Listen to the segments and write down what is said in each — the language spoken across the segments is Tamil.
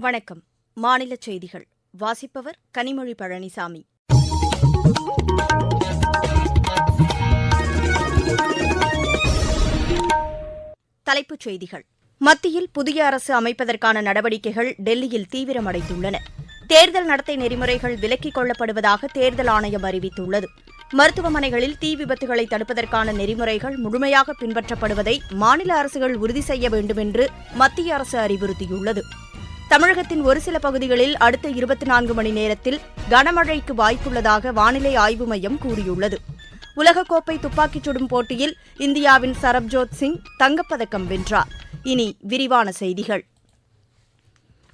வணக்கம். மாநில செய்திகள். வாசிப்பவர் கனிமொழி பழனிசாமி. தலைப்புச் செய்திகள். மத்தியில் புதிய அரசு அமைப்பதற்கான நடவடிக்கைகள் டெல்லியில் தீவிரமடைந்துள்ளன. தேர்தல் நடத்தை நெறிமுறைகள் விலக்கிக் கொள்ளப்படுவதாக தேர்தல் ஆணையம் அறிவித்துள்ளது. மருத்துவமனைகளில் தீ விபத்துகளை தடுப்பதற்கான நெறிமுறைகள் முழுமையாக பின்பற்றப்படுவதை மாநில அரசுகள் உறுதி செய்ய வேண்டும் என்று மத்திய அரசு அறிவுறுத்தியுள்ளது. தமிழகத்தின் ஒரு சில பகுதிகளில் அடுத்த இருபத்தி நான்கு மணி நேரத்தில் கனமழைக்கு வாய்ப்புள்ளதாக வானிலை ஆய்வு மையம் கூறியுள்ளது. உலகக்கோப்பை துப்பாக்கிச் சுடும் போட்டியில் இந்தியாவின் சரப்ஜோத் சிங் தங்கப்பதக்கம் வென்றார். இனி விரிவான செய்திகள்.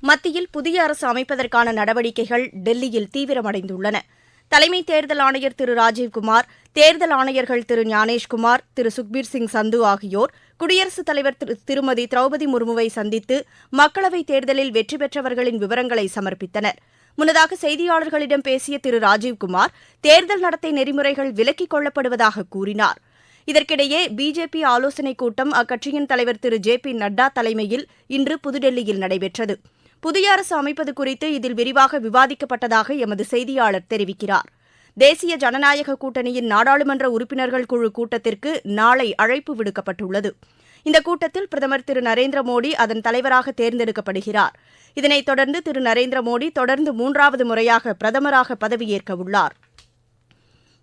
மத்தியில் புதிய அரசு அமைப்பதற்கான நடவடிக்கைகள் டெல்லியில் தீவிரமடைந்துள்ளன. தலைமை தேர்தல் ஆணையர் திரு ராஜீவ்குமார் தேர்தல் ஆணையர்கள் திரு ஞானேஷ்குமார் திரு சுக்பீர் சிங் சந்து ஆகியோர் குடியரசுத் தலைவர் திரு திருமதி திரௌபதி முர்முவை சந்தித்து மக்களவைத் தேர்தலில் வெற்றி பெற்றவர்களின் விவரங்களை சமர்ப்பித்தனர். முன்னதாக செய்தியாளர்களிடம் பேசிய திரு ராஜீவ்குமார் தேர்தல் நடத்தை நெறிமுறைகள் விலக்கிக் கொள்ளப்படுவதாக கூறினார். இதற்கிடையே பிஜேபி ஆலோசனைக் கூட்டம் அக்கட்சியின் தலைவர் திரு ஜே பி நட்டா தலைமையில் இன்று புதுடெல்லியில் நடைபெற்றது. புதிய அரசு அமைப்பது குறித்து இதில் விரிவாக விவாதிக்கப்பட்டதாக எமது செய்தியாளர் தெரிவிக்கிறார். தேசிய ஜனநாயக கூட்டணியின் நாடாளுமன்ற உறுப்பினர்கள் குழு கூட்டத்திற்கு நாளை அழைப்பு விடுக்கப்பட்டுள்ளது. இந்த கூட்டத்தில் பிரதமர் திரு நரேந்திர மோடி அதன் தலைவராக தேர்ந்தெடுக்கப்படுகிறார். இதனைத் தொடர்ந்து திரு நரேந்திர மோடி தொடர்ந்து மூன்றாவது முறையாக பிரதமராக பதவியேற்க உள்ளார்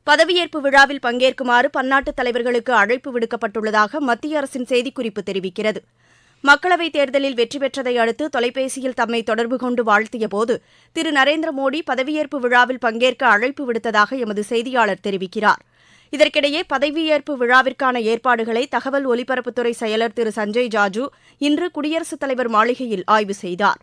பதவியேற்பு விழாவில் பங்கேற்குமாறு பன்னாட்டு தலைவர்களுக்கு அழைப்பு விடுக்கப்பட்டுள்ளதாக மத்திய அரசின் செய்திக்குறிப்பு தெரிவிக்கிறது. மக்களவைத் தேர்தலில் வெற்றி பெற்றதை அடுத்து தொலைபேசியில் தம்மை தொடர்பு கொண்டு வாழ்த்தியபோது திரு. நரேந்திர மோடி பதவியேற்பு விழாவில் பங்கேற்க அழைப்பு விடுத்ததாக எமது செய்தியாளர் தெரிவிக்கிறார். இதற்கிடையே பதவியேற்பு விழாவிற்கான ஏற்பாடுகளை தகவல் ஒலிபரப்புத்துறை செயலர் திரு. சஞ்சய் ஜாஜு இன்று குடியரசுத் தலைவர் மாளிகையில் ஆய்வு செய்தார்.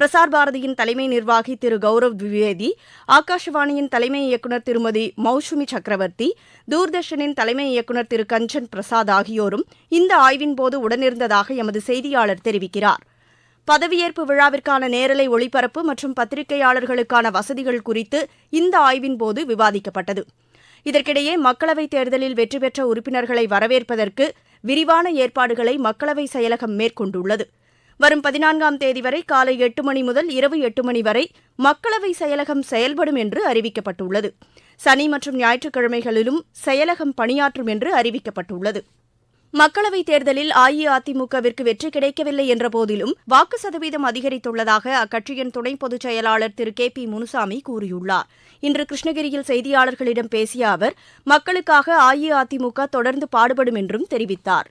பிரசார் பாரதியின் தலைமை நிர்வாகி திரு கௌரவ் திவேதி ஆகாஷவாணியின் தலைமை இயக்குநர் திருமதி மௌசுமி சக்கரவர்த்தி தூர்தர்ஷனின் தலைமை இயக்குநர் திரு கஞ்சன் பிரசாத் ஆகியோரும் இந்த ஆய்வின்போது உடனிருந்ததாக எமது செய்தியாளர் தெரிவிக்கிறார். பதவியேற்பு விழாவிற்கான நேரலை ஒளிபரப்பு மற்றும் பத்திரிகையாளர்களுக்கான வசதிகள் குறித்து இந்த ஆய்வின்போது விவாதிக்கப்பட்டது. இதற்கிடையே மக்களவைத் தேர்தலில் வெற்றி பெற்ற உறுப்பினர்களை வரவேற்பதற்கு விரிவான ஏற்பாடுகளை மக்களவை செயலகம் மேற்கொண்டுள்ளது. வரும் பதினான்காம் தேதி வரை காலை எட்டு மணி முதல் இரவு எட்டு மணி வரை மக்களவை செயலகம் செயல்படும் என்று அறிவிக்கப்பட்டுள்ளது. சனி மற்றும் ஞாயிற்றுக்கிழமைகளிலும் செயலகம் பணியாற்றும் என்று அறிவிக்கப்பட்டுள்ளது. மக்களவைத் தேர்தலில் அஇஅதிமுகவிற்கு வெற்றி கிடைக்கவில்லை என்ற போதிலும் வாக்கு சதவீதம் அதிகரித்துள்ளதாக அக்கட்சியின் துணை பொதுச் செயலாளர் திரு கே பி முனுசாமி கூறியுள்ளார். இன்று கிருஷ்ணகிரியில் செய்தியாளர்களிடம் பேசிய அவர் மக்களுக்காக அஇஅதிமுக தொடர்ந்து பாடுபடும் என்றும் தெரிவித்தார்.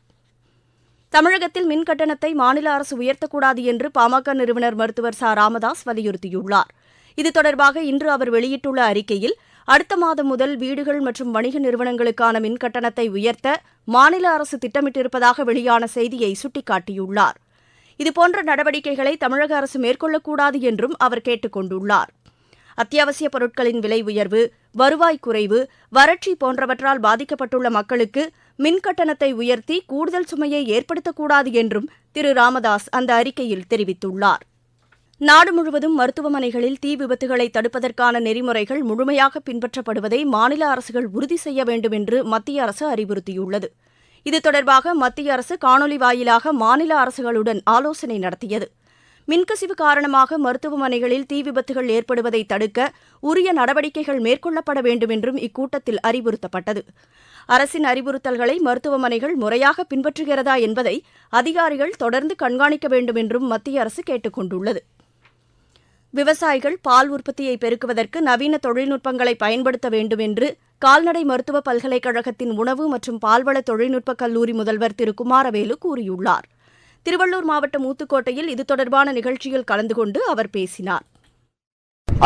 தமிழகத்தில் மின் கட்டணத்தை மாநில அரசு உயர்த்தக்கூடாது என்று பாமக நிறுவனர் மருத்துவர் ச. ராமதாஸ் வலியுறுத்தியுள்ளார். இது தொடர்பாக இன்று அவர் வெளியிட்டுள்ள அறிக்கையில் அடுத்த மாதம் முதல் வீடுகள் மற்றும் வணிக நிறுவனங்களுக்கான மின் கட்டணத்தை உயர்த்த மாநில அரசு திட்டமிட்டிருப்பதாக வெளியான செய்தியை சுட்டிக்காட்டியுள்ளார். இதுபோன்ற நடவடிக்கைகளை தமிழக அரசு மேற்கொள்ளக்கூடாது என்றும் அவர் கேட்டுக் கொண்டுள்ளார் அத்தியாவசிய பொருட்களின் விலை உயர்வு வருவாய் குறைவு வறட்சி போன்றவற்றால் பாதிக்கப்பட்டுள்ள மக்களுக்கு மின் கட்டணத்தை உயர்த்தி கூடுதல் சுமையை ஏற்படுத்தக்கூடாது என்றும் திரு ராமதாஸ் அந்த அறிக்கையில் தெரிவித்துள்ளார். நாடு முழுவதும் மருத்துவமனைகளில் தீ விபத்துகளை தடுப்பதற்கான நெறிமுறைகள் முழுமையாக பின்பற்றப்படுவதை மாநில அரசுகள் உறுதி செய்ய வேண்டும் என்று மத்திய அரசு அறிவுறுத்தியுள்ளது. இது தொடர்பாக மத்திய அரசு காணொலி வாயிலாக மாநில அரசுகளுடன் ஆலோசனை நடத்தியது. மின்கசிவு காரணமாக மருத்துவமனைகளில் தீ விபத்துகள் ஏற்படுவதை தடுக்க உரிய நடவடிக்கைகள் மேற்கொள்ளப்பட வேண்டும் என்றும் இக்கூட்டத்தில் அறிவுறுத்தப்பட்டது. அரசின் அறிவுறுத்தல்களை மருத்துவமனைகள் முறையாக பின்பற்றுகிறதா என்பதை அதிகாரிகள் தொடர்ந்து கண்காணிக்க வேண்டும் என்றும் மத்திய அரசு கேட்டுக் கொண்டுள்ளது. விவசாயிகள் பால் உற்பத்தியை பெருக்குவதற்கு நவீன தொழில்நுட்பங்களை பயன்படுத்த வேண்டும் என்று கால்நடை மருத்துவ பல்கலைக்கழகத்தின் உணவு மற்றும் பால்வள தொழில்நுட்பக் கல்லூரி முதல்வர் திரு. குமாரவேலு கூறியுள்ளார். திருவள்ளூர் மாவட்டம் ஊத்துக்கோட்டையில் இது தொடர்பான நிகழ்ச்சியில் கலந்து கொண்டு அவர் பேசினார்.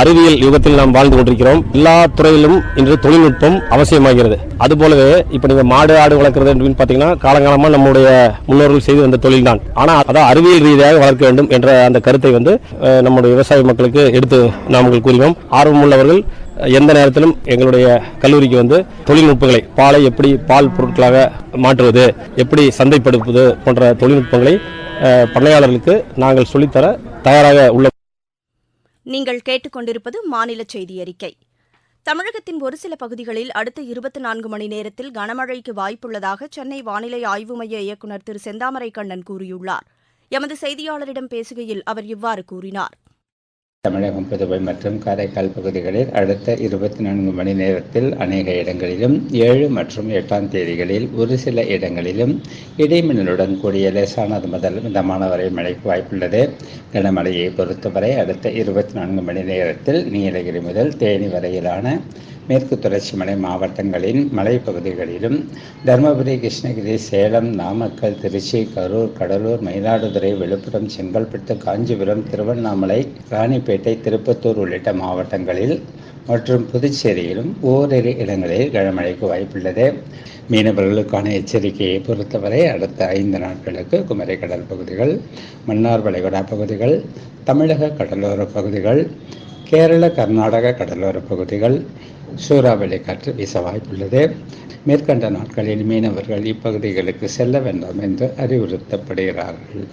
அறிவியல் யுகத்தில் நாம் வாழ்ந்து கொண்டிருக்கிறோம். எல்லா துறையிலும் இன்று தொழில்நுட்பம் அவசியமாகிறது. அது போலவே இப்ப நீங்க மாடு ஆடு வளர்க்குறது அப்படின்னு பாத்தீங்கன்னா காலங்காலமா நம்முடைய முன்னோர்கள் செய்து வந்த தொழில் தான் ஆனா அதை அறிவியல் ரீதியாக வளர்க்க வேண்டும் என்ற அந்த கருத்தை வந்து நம்முடைய விவசாய மக்களுக்கு எடுத்து நாங்கள் கூறினோம் ஆர்வமுள்ளவர்கள் எந்த நேரத்திலும் எங்களுடைய கல்லூரிக்கு வந்து தொழில்நுட்பங்களை பாலை எப்படி பால் பொருட்களாக மாற்றுவது எப்படி சந்தைப்படுத்துவது போன்ற தொழில்நுட்பங்களை பண்ணையாளர்களுக்கு நாங்கள் சொல்லித்தர தயாராக உள்ள நீங்கள் கேட்டுக்கொண்டிருப்பது மாநில செய்தி அறிக்கை. தமிழகத்தின் ஒரு சில பகுதிகளில் அடுத்த இருபத்தி நான்கு மணி நேரத்தில் கனமழைக்கு வாய்ப்புள்ளதாக சென்னை வானிலை ஆய்வு மைய இயக்குநர் திரு செந்தாமரை கண்ணன் கூறியுள்ளார். எமது செய்தியாளரிடம் பேசுகையில் அவர் இவ்வாறு கூறினார். தமிழகம் புதுவை மற்றும் காரைக்கால் பகுதிகளில் அடுத்த இருபத்தி நான்கு மணி நேரத்தில் அநேக இடங்களிலும் ஏழு மற்றும் எட்டாம் தேதிகளில் ஒரு சில இடங்களிலும் இடைமின்னலுடன் கூடிய லேசானது முதல் மிதமான வரை மழைக்கு வாய்ப்புள்ளது. கனமழையை பொறுத்தவரை அடுத்த இருபத்தி நான்கு மணி நேரத்தில் நீலகிரி முதல் தேனி வரையிலான மேற்கு தொடர்ச்சி மலை மாவட்டங்களின் மலைப்பகுதிகளிலும் தருமபுரி கிருஷ்ணகிரி சேலம் நாமக்கல் திருச்சி கரூர் கடலூர் மயிலாடுதுறை விழுப்புரம் செங்கல்பட்டு காஞ்சிபுரம் திருவண்ணாமலை ராணிப்பேட்டை திருப்பத்தூர் உள்ளிட்ட மாவட்டங்களில் மற்றும் புதுச்சேரியிலும் ஓரிரு இடங்களில் கனமழைக்கு வாய்ப்புள்ளது. மீனவர்களுக்கான எச்சரிக்கையை பொறுத்தவரை அடுத்த ஐந்து நாட்களுக்கு குமரி கடல் பகுதிகள் மன்னார் வளைகுடா பகுதிகள் தமிழக கடலோர பகுதிகள் கேரள கர்நாடக கடலோர பகுதிகள் சூறாவளி காற்று வீச வாய்ப்புள்ளது மேற்கண்ட நாட்களில் மீனவர்கள் இப்பகுதிகளுக்கு செல்ல வேண்டாம் என்று அறிவுறுத்தப்படுகிறார்கள்.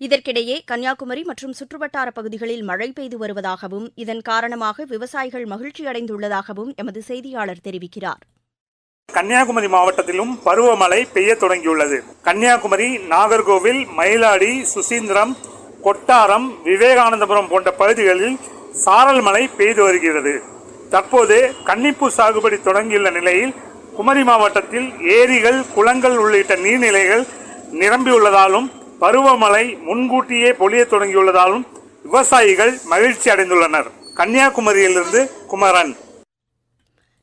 இதற்கிடையே கன்னியாகுமரி மற்றும் சுற்றுவட்டார பகுதிகளில் மழை பெய்து வருவதாகவும் இதன் காரணமாக விவசாயிகள் மகிழ்ச்சியடைந்துள்ளதாகவும் எமது செய்தியாளர் தெரிவிக்கிறார். கன்னியாகுமரி மாவட்டத்திலும் பருவமழை பெய்ய தொடங்கியுள்ளது. கன்னியாகுமரி நாகர்கோவில் மயிலாடி சுசீந்திரம் கொட்டாரம் விவேகானந்தபுரம் போன்ற பகுதிகளில் சாரல் மழை பெய்து வருகிறது. தற்போது கன்னிப்பூ சாகுபடி தொடங்கியுள்ள நிலையில் குமரி மாவட்டத்தில் ஏரிகள் குளங்கள் உள்ளிட்ட நீர்நிலைகள் நிரம்பியுள்ளதாலும் பருவமழை முன்கூட்டியே பொழிய தொடங்கியுள்ளதாலும் விவசாயிகள் மகிழ்ச்சி அடைந்துள்ளனர். கன்னியாகுமரியிலிருந்து குமரன்.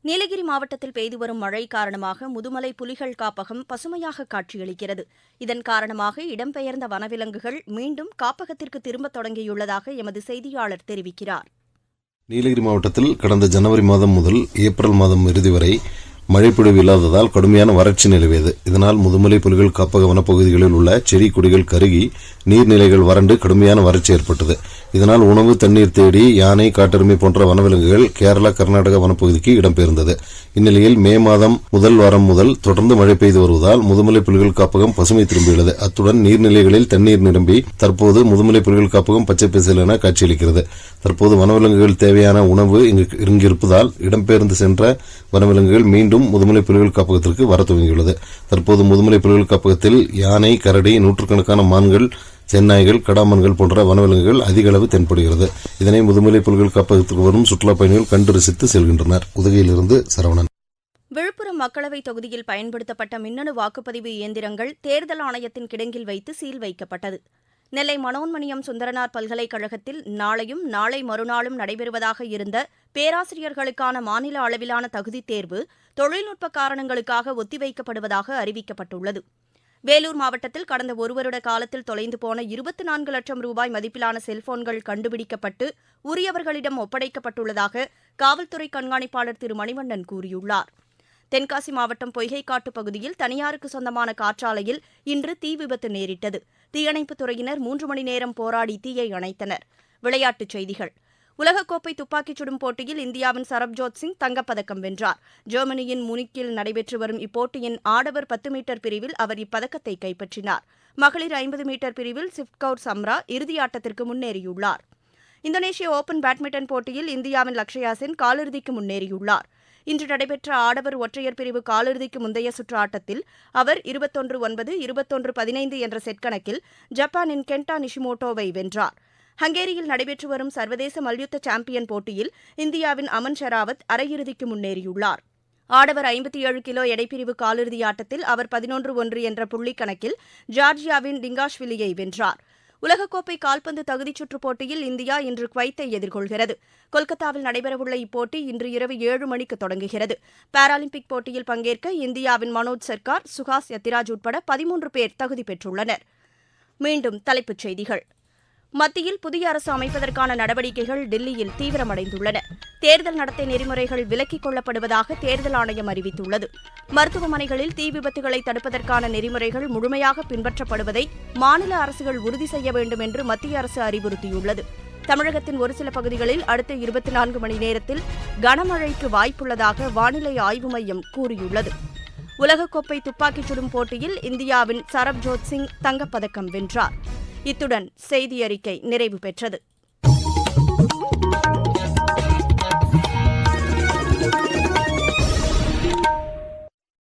நீலகிரி மாவட்டத்தில் பெய்து வரும் மழை காரணமாக முதுமலை புலிகள் காப்பகம் பசுமையாக காட்சியளிக்கிறது. இதன் காரணமாக இடம்பெயர்ந்த வனவிலங்குகள் மீண்டும் காப்பகத்திற்கு திரும்பத் தொடங்கியுள்ளதாக எமது செய்தியாளர் தெரிவிக்கிறார். நீலகிரி மாவட்டத்தில் கடந்த ஜனவரி மாதம் முதல் ஏப்ரல் மாதம் இறுதி வரை மழைப்பொழிவு இல்லாததால் கடுமையான வறட்சி நிலவியது. இதனால் முதுமலை புலிகள் காப்பக வனப்பகுதிகளில் உள்ள செடி கொடிகள் கருகி நீர்நிலைகள் வறண்டு கடுமையான வறட்சி ஏற்பட்டது. இதனால் உணவு தண்ணீர் தேடி யானை காட்டெருமை போன்ற வனவிலங்குகள் கேரளா கர்நாடக வனப்பகுதிக்கு இடம்பெயர்ந்தது. இந்நிலையில் மே மாதம் முதல் வாரம் முதல் தொடர்ந்து மழை பெய்து வருவதால் முதுமலை புலிகள் காப்பகம் பசுமை திரும்பியுள்ளது. அத்துடன் நீர்நிலைகளில் தண்ணீர் நிரம்பி தற்போது முதுமலை புலிகள் காப்பகம் பச்சை பசேல் என காட்சியளிக்கிறது. தற்போது வனவிலங்குகள் தேவையான உணவு இங்கு இங்கிருப்பதால் இடம்பெயர்ந்து சென்ற வனவிலங்குகள் மீண்டும் முதுமலை புலிகள் காப்பகத்திற்கு வர துவங்கியுள்ளது. தற்போது முதுமலை புலிகள் காப்பகத்தில் யானை கரடி நூற்றுக்கணக்கான மான்கள் செந்நாய்கள் கடாமன்கள் போன்ற வனவிலங்குகள் அதிக அளவு தென்படுகிறது. இதனை முதுமலை புலிகள் காப்பகத்துக்கு வரும் சுற்றுலாப் பயணிகள் கண்டு ரசித்து செல்கின்றனர். உதகையிலிருந்து சரவணன். விழுப்புரம் மக்களவைத் தொகுதியில் பயன்படுத்தப்பட்ட மின்னணு வாக்குப்பதிவு இயந்திரங்கள் தேர்தல் ஆணையத்தின் கிடங்கில் வைத்து சீல் வைக்கப்பட்டது. நெல்லை மனோன்மணியம் சுந்தரனார் பல்கலைக்கழகத்தில் நாளையும் நாளை மறுநாளும் நடைபெறுவதாக இருந்த பேராசிரியர்களுக்கான மாநில அளவிலான தகுதித் தேர்வு தொழில்நுட்ப காரணங்களுக்காக ஒத்திவைக்கப்படுவதாக அறிவிக்கப்பட்டுள்ளது. வேலூர் மாவட்டத்தில் கடந்த ஒரு வருட காலத்தில் தொலைந்து போன இருபத்தி நான்கு லட்சம் ரூபாய் மதிப்பிலான செல்போன்கள் கண்டுபிடிக்கப்பட்டு உரியவர்களிடம் ஒப்படைக்கப்பட்டுள்ளதாக காவல்துறை கண்காணிப்பாளர் திரு மணிவண்ணன் கூறியுள்ளார். தென்காசி மாவட்டம் பொய்கைக்காட்டு பகுதியில் தனியாருக்கு சொந்தமான காற்றாலையில் இன்று தீ விபத்து நேரிட்டது. தீயணைப்புத் துறையினர் மூன்று மணி நேரம் போராடி தீயை அணைத்தனர். விளையாட்டுச் செய்திகள். உலகக்கோப்பை துப்பாக்கிச் சுடும் போட்டியில் இந்தியாவின் சரப்ஜோத் சிங் தங்கப்பதக்கம் வென்றார். ஜெர்மனியின் முனிக்கில் நடைபெற்று வரும் இப்போட்டியின் ஆடவர் பத்து மீட்டர் பிரிவில் அவர் இப்பதக்கத்தை கைப்பற்றினார். மகளிர் ஐம்பது மீட்டர் பிரிவில் சிப்கவுர் சம்ரா இறுதியாட்டத்திற்கு முன்னேறியுள்ளார். இந்தோனேஷிய ஓபன் பேட்மிண்டன் போட்டியில் இந்தியாவின் லக்ஷயா சென் காலிறுதிக்கு முன்னேறியுள்ளார். இன்று நடைபெற்ற ஆடவர் ஒற்றையர் பிரிவு காலிறுதிக்கு முந்தைய சுற்று ஆட்டத்தில் அவர் இருபத்தொன்று ஒன்பது இருபத்தொன்று பதினைந்து என்ற செட் கணக்கில் ஜப்பானின் கென்டா நிஷிமோட்டோவை வென்றார். ஹங்கேரியில் நடைபெற்று வரும் சர்வதேச மல்யுத்த சாம்பியன் போட்டியில் இந்தியாவின் அமன் ஷராவத் அரையிறுதிக்கு முன்னேறியுள்ளார். ஆடவர் ஐம்பத்தி ஏழு கிலோ எடைப்பிரிவு காலிறுதி ஆட்டத்தில் அவர் பதினொன்று ஒன்று என்ற புள்ளிக் கணக்கில் ஜார்ஜியாவின் டிங்காஷ்விலியை வென்றார். உலகக்கோப்பை கால்பந்து தகுதிச் சுற்றுப் போட்டியில் இந்தியா இன்று குவைத்தை எதிர்கொள்கிறது. கொல்கத்தாவில் நடைபெறவுள்ள இப்போட்டி இன்று இரவு ஏழு மணிக்கு தொடங்குகிறது. பாராலிம்பிக் போட்டியில் பங்கேற்க இந்தியாவின் மனோஜ் சர்க்கார் சுஹாஸ் யத்திராஜ் உட்பட பதிமூன்று பேர் தகுதி பெற்றுள்ளனர். மீண்டும் தலைப்புச் செய்திகள். மத்தியில் புதிய அரசு அமைப்பதற்கான நடவடிக்கைகள் டெல்லியில் தீவிரமடைந்துள்ளன. தேர்தல் நடத்தை நெறிமுறைகள் விலக்கிக் கொள்ளப்படுவதாக தேர்தல் ஆணையம் அறிவித்துள்ளது. மருத்துவமனைகளில் தீ விபத்துகளை தடுப்பதற்கான நெறிமுறைகள் முழுமையாக பின்பற்றப்படுவதை மாநில அரசுகள் உறுதி செய்ய வேண்டும் என்று மத்திய அரசு அறிவுறுத்தியுள்ளது. தமிழகத்தின் ஒரு சில பகுதிகளில் அடுத்த இருபத்தி நான்கு மணி நேரத்தில் கனமழைக்கு வாய்ப்புள்ளதாக வானிலை ஆய்வு மையம் கூறியுள்ளது. உலகக்கோப்பை துப்பாக்கிச் சுடும் போட்டியில் இந்தியாவின் சரப்ஜோத் சிங் தங்கப்பதக்கம் வென்றார். இத்துடன் செய்தி அறிக்கை நிறைவு பெற்றது.